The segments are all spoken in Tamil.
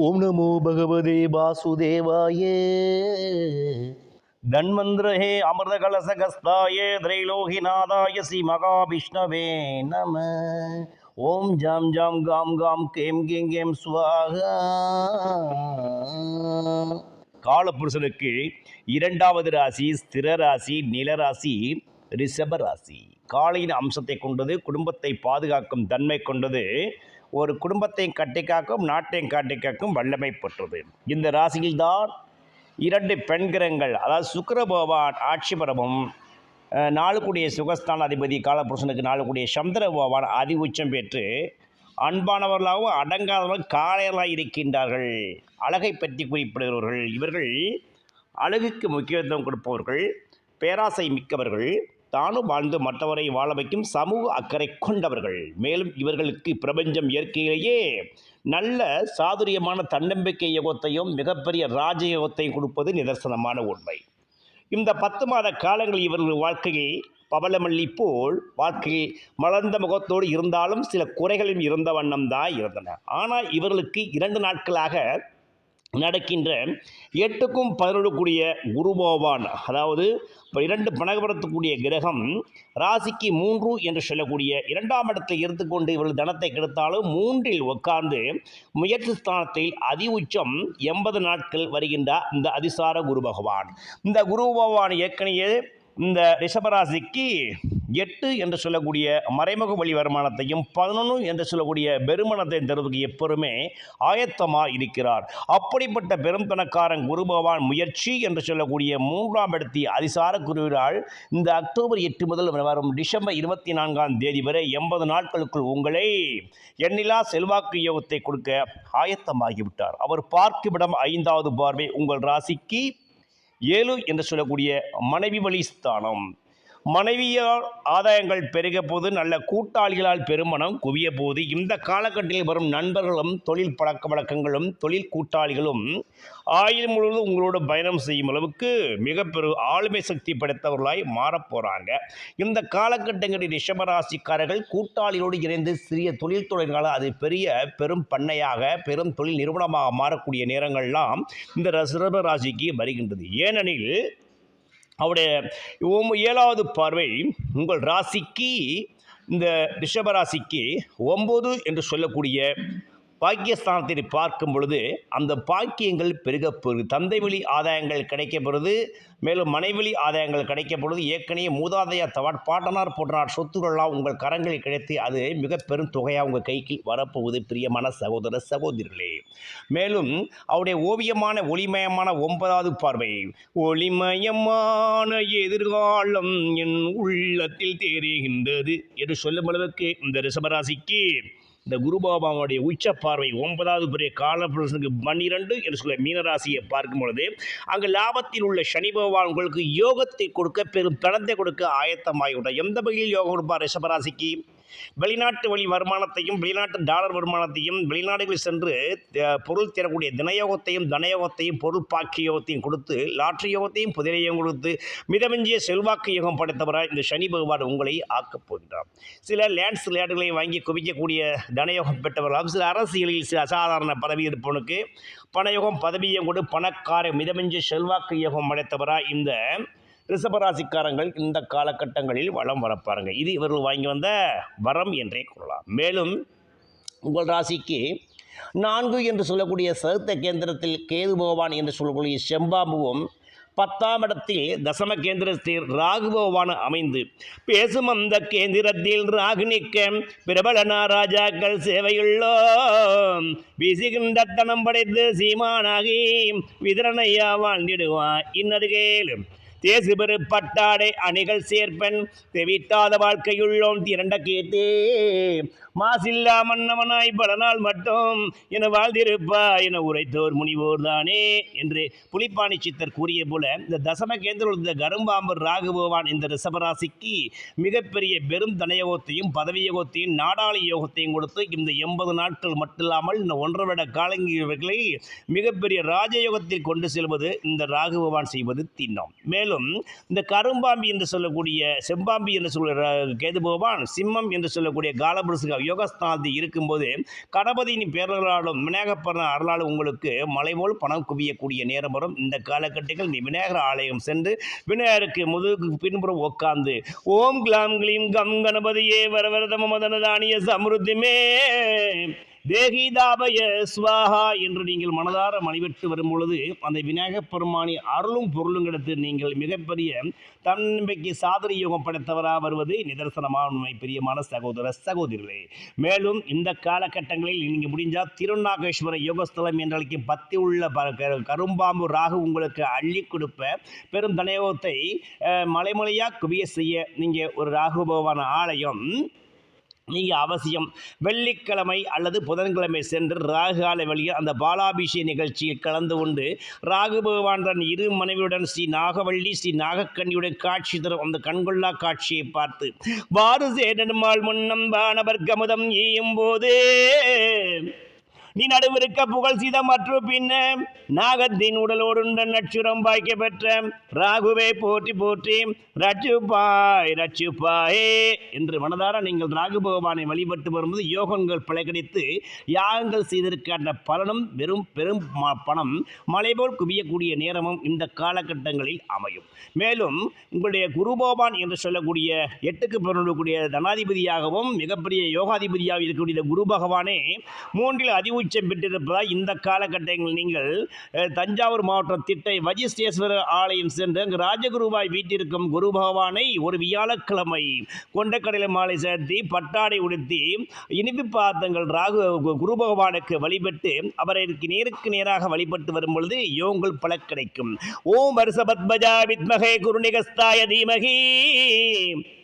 ஓம் நமோ பகவதே வாசுதேவாய. தன்வந்திரஹே அமிர்த கலசகஸ்தாய திரைலோகிநாதாய ஸ்ரீ மகாவிஷ்ணவே நம. ஓம் ஜாம் ஜாம் காம் காம் கேம் கேம் கேம் சுவாகா. காலபுருஷனுக்கு இரண்டாவது ராசி ஸ்திர ராசி நிலராசி ரிஷப ராசி. காலையின் அம்சத்தை கொண்டது குடும்பத்தை பாதுகாக்கும் தன்மை கொண்டது ஒரு குடும்பத்தை கட்டி காக்கும் நாட்டையும் காட்டி காக்கும் வல்லமை பெற்றது. இந்த ராசியில்தான் இரண்டு பெண்கிரகங்கள் அதாவது சுக்கிர பகவான் ஆட்சி நாளுக்குடிய சுகஸ்தான அதிபதி காலபுருஷனுக்கு நாளுக்குடிய சந்திர பகவான் அதி உச்சம் பெற்று அன்பானவர்களாகவும் அடங்காதவர்கள் காளையர்களாக இருக்கின்றார்கள். அழகை பற்றி குறிப்பிடுகிறவர்கள் இவர்கள் அழகுக்கு முக்கியத்துவம் கொடுப்பவர்கள் பேராசை மிக்கவர்கள். தானும் வாழ்ந்து மற்றவரை வாழ வைக்கும் சமூக அக்கறை கொண்டவர்கள். மேலும் இவர்களுக்கு பிரபஞ்சம் இயற்கையிலேயே நல்ல சாதுரியமான தன்னம்பிக்கை யோகத்தையும் மிகப்பெரிய ராஜயோகத்தையும் கொடுப்பது நிதர்சனமான உண்மை. இந்த பத்து மாத காலங்கள் இவர்கள் வாழ்க்கையை பவளமல்லி போல் வாழ்க்கையில் மலர்ந்த முகத்தோடு இருந்தாலும் சில குறைகளும் இருந்த வண்ணம் தான் இருந்தன. ஆனால் இவர்களுக்கு இரண்டு நாட்களாக நடக்கின்ற எட்டுக்கும் பதினொழுக்கூடிய குருபோவான் அதாவது இப்போ இரண்டு பணகபடத்துக்கூடிய கிரகம் ராசிக்கு மூன்று என்று சொல்லக்கூடிய இரண்டாம் இடத்தில் இருந்து கொண்டு இவர்கள் தனத்தை கெடுத்தாலும் மூன்றில் உட்கார்ந்து முயற்சி ஸ்தானத்தில் அதி உச்சம் எண்பது நாட்கள் வருகின்றார் இந்த அதிசார குரு பகவான். இந்த குரு பகவான் ஏற்கனவே இந்த ரிஷபராசிக்கு எட்டு என்று சொல்லக்கூடிய மறைமுக வழி வருமானத்தையும் பதினொன்று என்று சொல்லக்கூடிய பெருமனத்தையும் தருவதற்கு எப்பொழுதுமே ஆயத்தமாக இருக்கிறார். அப்படிப்பட்ட பெரும் பணக்காரன் குரு பகவான் முயற்சி என்று சொல்லக்கூடிய மூன்றாம் இடத்தி அதிசார குருவினால் இந்த அக்டோபர் எட்டு முதல் வரும் டிசம்பர் இருபத்தி நான்காம் தேதி வரை எண்பது நாட்களுக்குள் உங்களை எண்ணிலா செல்வாக்கு யோகத்தை கொடுக்க ஆயத்தமாகிவிட்டார். அவர் பார்க்குமிடம் ஐந்தாவது பார்வை உங்கள் ராசிக்கு ஏழு என்று சொல்லக்கூடிய மனைவி வழி ஸ்தானம். மனைவியால் ஆதாயங்கள் பெருக போது நல்ல கூட்டாளிகளால் பெருமணம் குவிய போது இந்த காலகட்டத்தில் வரும் நண்பர்களும் தொழில் பழக்க வழக்கங்களும் தொழில் கூட்டாளிகளும் ஆயுள் முழுவதும் உங்களோட பயணம் செய்யும் அளவுக்கு மிக பெரு ஆளுமை சக்தி படைத்தவர்களாய் மாறப் போகிறாங்க இந்த காலகட்டங்களில் ரிஷபராசிக்காரர்கள் கூட்டாளிகளோடு இணைந்து சிறிய தொழில் தொழில்களால் அது பெரிய பெரும் பண்ணையாக பெரும் தொழில் நிறுவனமாக மாறக்கூடிய நேரங்கள்லாம் இந்த ரிஷபராசிக்கு வருகின்றது. ஏனெனில் அவருடைய ஏழாவது பார்வை உங்கள் ராசிக்கு இந்த ரிஷபராசிக்கு ஒம்பது என்று சொல்லக்கூடிய பாக்கியஸ்தானத்தை பார்க்கும் பொழுது அந்த பாக்கியங்கள் பெருகப்பெறுது தந்தை வழி ஆதாயங்கள் கிடைக்கப்படுது மேலும் மனைவழி ஆதாயங்கள் கிடைக்கப்படுது ஏற்கனவே மூதாதைய தவாட் பாட்டனார் போட்டனார் சொத்துக்கள்லாம் உங்கள் கரங்களில் கிடைத்து அது மிக பெரும் தொகையாக உங்கள் கைக்கு வரப்போகுது பிரியமான சகோதர சகோதரிகளே. மேலும் அவருடைய ஓவியமான ஒளிமயமான ஒன்பதாவது பார்வை ஒளிமயமான எதிர்காலம் என் உள்ளத்தில் தெரிகின்றது என்று சொல்லும் அளவுக்கு இந்த ரிஷபராசிக்கு இந்த குருபாபாவுடைய உச்ச பார்வை ஒன்பதாவது பெரிய காலப்பிரசனுக்கு பன்னிரண்டு என்று சொல்ல மீனராசியை பார்க்கும் பொழுது அங்கு லாபத்தில் உள்ள சனி பகவான் உங்களுக்கு யோகத்தை கொடுக்க பெரும் பணத்தை கொடுக்க ஆயத்தமாகிவிட்டார் எந்த வகையில் யோகம் கொடுப்பார் ரிஷபராசிக்கு? வெளிநாட்டு வழி வருமானத்தையும் வெளிநாட்டு டாலர் வருமானத்தையும் வெளிநாடுகளில் சென்று பொருள் தரக்கூடிய தினயோகத்தையும் தனயோகத்தையும் பொருள் பாக்கிய யோகத்தையும் கொடுத்து லாட்ரி யோகத்தையும் புதிரையும் கொடுத்து மிதமிஞ்சிய செல்வாக்கு யோகம் படைத்தவராக இந்த சனி பகவான் உங்களை ஆக்கப் போகின்றார். சில லேண்ட்ஸ் லேண்டுகளை வாங்கி குவிக்கக்கூடிய தனயோகம் பெற்றவர்களாம் சில அரசியலில் சில அசாதாரண பதவி இருப்பவனுக்கு பணயோகம் பதவியும் கொண்டு பணக்கார மிதமிஞ்சிய செல்வாக்கு யோகம் படைத்தவராக இந்த ரிஷபராசிக்காரங்கள் இந்த காலகட்டங்களில் வளம் வரப்பாருங்க. இது இவர்கள் வாங்கி வந்த வரம் என்றே கூறலாம். மேலும் உங்கள் ராசிக்கு நான்கு என்று சொல்லக்கூடிய சருத்த கேந்திரத்தில் கேது பகவான் என்று சொல்லக்கூடிய செம்பாம்புவும் பத்தாம் இடத்தில் தசம கேந்திரத்தில் ராகு பகவான் அமைந்து பேசும் அந்த கேந்திரத்தில் ராகு நிற்க பிரபல ராஜாக்கள் சேவையுள்ளோம். வீசுகின்ற தனம் படைத்து சீமானாகி விதரணையா வாழ்ந்திடுவான் இன்னது கேளு பெரு பட்டாடை அணிகள் சேர்ப்பன் தெவித்தாத வாழ்க்கையுள்ளோம் திரண்ட கேட்டே. மாசில்லா மன்னவனாய் பல நாள் மட்டும் என வாழ்ந்திருப்பா என உரைத்தோர் முனிவோர் தானே என்று புலிப்பாணி சித்தர் கூறிய போல இந்த தசம கேந்திரம் இந்த கரும்பாம்பர் ராகுபவான் இந்த ரிஷபராசிக்கு மிகப்பெரிய பெரும் தனயோகத்தையும் பதவி யோகத்தையும் நாடாளி யோகத்தையும் கொடுத்து இந்த எண்பது நாட்கள் மட்டுமில்லாமல் இந்த ஒன்றரை விட காலங்களை மிகப்பெரிய ராஜயோகத்தில் கொண்டு செல்வது இந்த ராகுபவான் செய்வது திண்ணம். மேலும் மேலும் இந்த கரும்பாம்பி என்று சொல்லக்கூடிய செம்பாம்பி என்று சொல்கிற கேது பகவான் சிம்மம் என்று சொல்லக்கூடிய காலபுருஷ யோகஸ்தானத்தில் இருக்கும்போது கணபதியின் பேரர்களாலும் விநாயகப்பரன் அருளாலும் உங்களுக்கு மலை போல் பணம் குவியக்கூடிய நேரம் வரும். இந்த காலகட்டத்தில் நீ விநாயகர் ஆலயம் சென்று விநாயகருக்கு முதுகுக்கு பின்புறம் உட்கார்ந்து ஓம் கிளாம் கிளீம் கம் கணபதியே வரவரதம மதனதானிய சமிருத்திமே. தேகிதாபய ஸ்வாஹா என்று நீங்கள் மனதார மணிவிட்டு வரும் பொழுது அந்த விநாயகப் பெருமானி அருளும் பொருளும் கிடைத்து நீங்கள் மிகப்பெரிய தன்னம்பிக்கை சாதனை யோகம் படைத்தவராக வருவது நிதர்சனமான உண்மை பிரியமான சகோதர சகோதரிகளே மேலும் இந்த காலகட்டங்களில் நீங்கள் முடிஞ்சால் திருநாகேஸ்வர யோகஸ்தலம் என்று பத்தி உள்ள கரும்பாம்பு ராகு உங்களுக்கு அள்ளி கொடுப்ப. பெரும் தனயோகத்தை மலைமலையாக குவிய செய்ய நீங்கள் ஒரு ராகு பகவான் ஆலயம் நீங்கள் அவசியம் வெள்ளிக்கிழமை அல்லது புதன்கிழமை சென்று ராகு காலை வழியில் அந்த பாலாபிஷேக நிகழ்ச்சியில் கலந்து கொண்டு ராகு பகவான் தன் இரு மனைவியுடன் ஸ்ரீ நாகவள்ளி ஸ்ரீ நாகக்கண்ணியுடன் காட்சி தரும் அந்த கண்கொள்ளா காட்சியை பார்த்து வாறு சேடனுமாள் முன்னம் வானவர் கமுதம் ஈயும் போதே நீ நடுவிருக்க புகழ் சீத மற்றும் பின்ன நாகத்தின் உடலோடுண்ட நச்சுரம் பாய்க்க பெற்ற ராகுவை போற்றி போற்றி ரச்சுப்பாய் ரச்சுப்பாயே என்று மனதார நீங்கள் ராகு பகவானை வழிபட்டு வரும்போது யோகங்கள் பிழைக்கடித்து யாகங்கள் செய்திருக்கின்ற பலனும் வெறும் பெரும் பணம் மலைபோல் குவியக்கூடிய நேரமும் இந்த காலகட்டங்களில் அமையும். மேலும் உங்களுடைய குரு பகவான் என்று சொல்லக்கூடிய எட்டுக்கு பிறக்கூடிய தனாதிபதியாகவும் மிகப்பெரிய யோகாதிபதியாக இருக்கக்கூடிய குரு பகவானே மூன்றில் அதிவு அதிஉச்சம் பெற்றிருப்பதால் இந்த காலகட்டங்களில் நீங்கள் தஞ்சாவூர் மாவட்டம் திட்டை வஜிஸ்டேஸ்வரர் ஆலயம் சென்று அங்கு ராஜகுருவாய் வீட்டிற்கும் குரு பகவானை ஒரு வியாழக்கிழமை கொண்டக்கடலை மாலை சேர்த்தி பட்டாடை உடுத்தி இனிப்பு பாத்தங்கள் ராகு குரு பகவானுக்கு வழிபட்டு அவருக்கு நேருக்கு நேராக வழிபட்டு வரும் பொழுது யோங்கள் பல கிடைக்கும். ஓம் வருஷபத்மஜா வித்மகே குருநிகஸ்தாய தீமகி.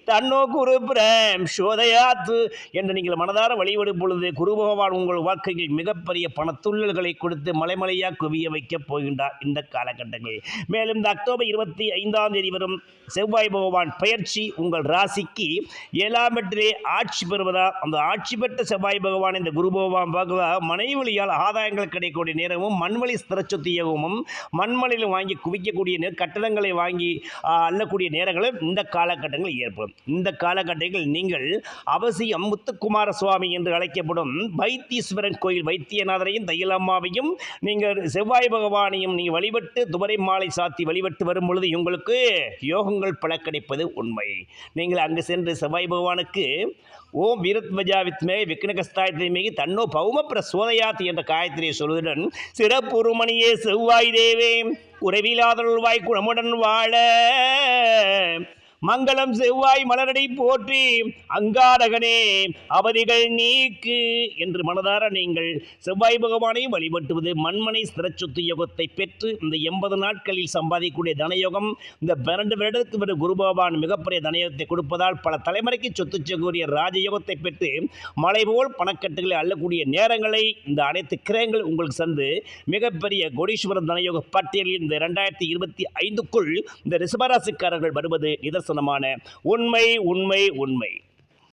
தன்னோ குரு பிரேம் சோதயாத்து என்று நீங்கள் மனதார வழிபடும் பொழுது குரு பகவான் உங்கள் வாழ்க்கையில் மிகப்பெரிய பணத்துள்ளல்களை கொடுத்து மலைமலையாக குவிய வைக்கப் போகின்றார் இந்த காலகட்டங்களில். மேலும் இந்த அக்டோபர் இருபத்தி ஐந்தாம் தேதி வரும் செவ்வாய் பகவான் பயிற்சி உங்கள் ராசிக்கு ஏழாம் இடத்திலே ஆட்சி பெறுவதா அந்த ஆட்சி பெற்ற செவ்வாய் பகவான் இந்த குரு பகவான் பார்க்குவதா மனைவி வழியால் ஆதாயங்கள் கிடைக்கக்கூடிய நேரமும் மண்வழி ஸ்திரச்சொத்து யோகமும் மண்மலையில் வாங்கி குவிக்கக்கூடிய நே- கட்டடங்களை வாங்கி அள்ளக்கூடிய நேரங்களும் இந்த காலகட்டங்களில் ஏற்படும். இந்த காலகட்டத்தில் நீங்கள் அவசியம் முத்துக்குமார சுவாமி என்று அழைக்கப்படும் வைத்தீஸ்வரன் கோயில் வைத்தியநாதரையும் தையலம்மாவையும் நீங்கள் செவ்வாய் பகவானையும் நீங்கள் வழிபட்டு துபரை மாலை சாத்தி வழிபட்டு வரும் பொழுது உங்களுக்கு யோகங்கள் பல கிடைப்பது உண்மை. நீங்கள் அங்கு சென்று செவ்வாய் பகவானுக்கு ஓம் வீரத்வஜாவித்மே வித்மே தன்னோ பௌம பிரசோதயாத் என்ற காயத்திரை சொல்வதுடன் சிறப்புருமணியே செவ்வாய் தேவே உறவிலாதருள்வாய் குணமுடன் வாழ மங்களம் செவ்வாய் மலரடி போற்றி அங்காரகனே அவதிகள் நீக்கு என்று மனதார நீங்கள் செவ்வாய் பகவானையும் வழிபட்டுவது மண்மனை ஸ்திரச்சொத்து யோகத்தை பெற்று இந்த எண்பது நாட்களில் சம்பாதிக்கக்கூடிய தனயோகம் இந்த பன்னெண்டு வருடத்துக்கு பிறகு குரு பகவான் மிகப்பெரிய தனயோகத்தை கொடுப்பதால் பல தலைமுறைக்கு சொத்து செய்யக்கூடிய ராஜயோகத்தை பெற்று மலை போல் பணக்கட்டுகளை அள்ளக்கூடிய நேரங்களை இந்த அனைத்து கிரகங்கள் உங்களுக்கு சந்து மிகப்பெரிய கோடீஸ்வரன் தனயோக பட்டியலில் இந்த இரண்டாயிரத்தி இருபத்தி ஐந்துக்குள் இந்த ரிசபராசிக்காரர்கள் வருவது நிதர்சனமான உண்மை உண்மை உண்மை.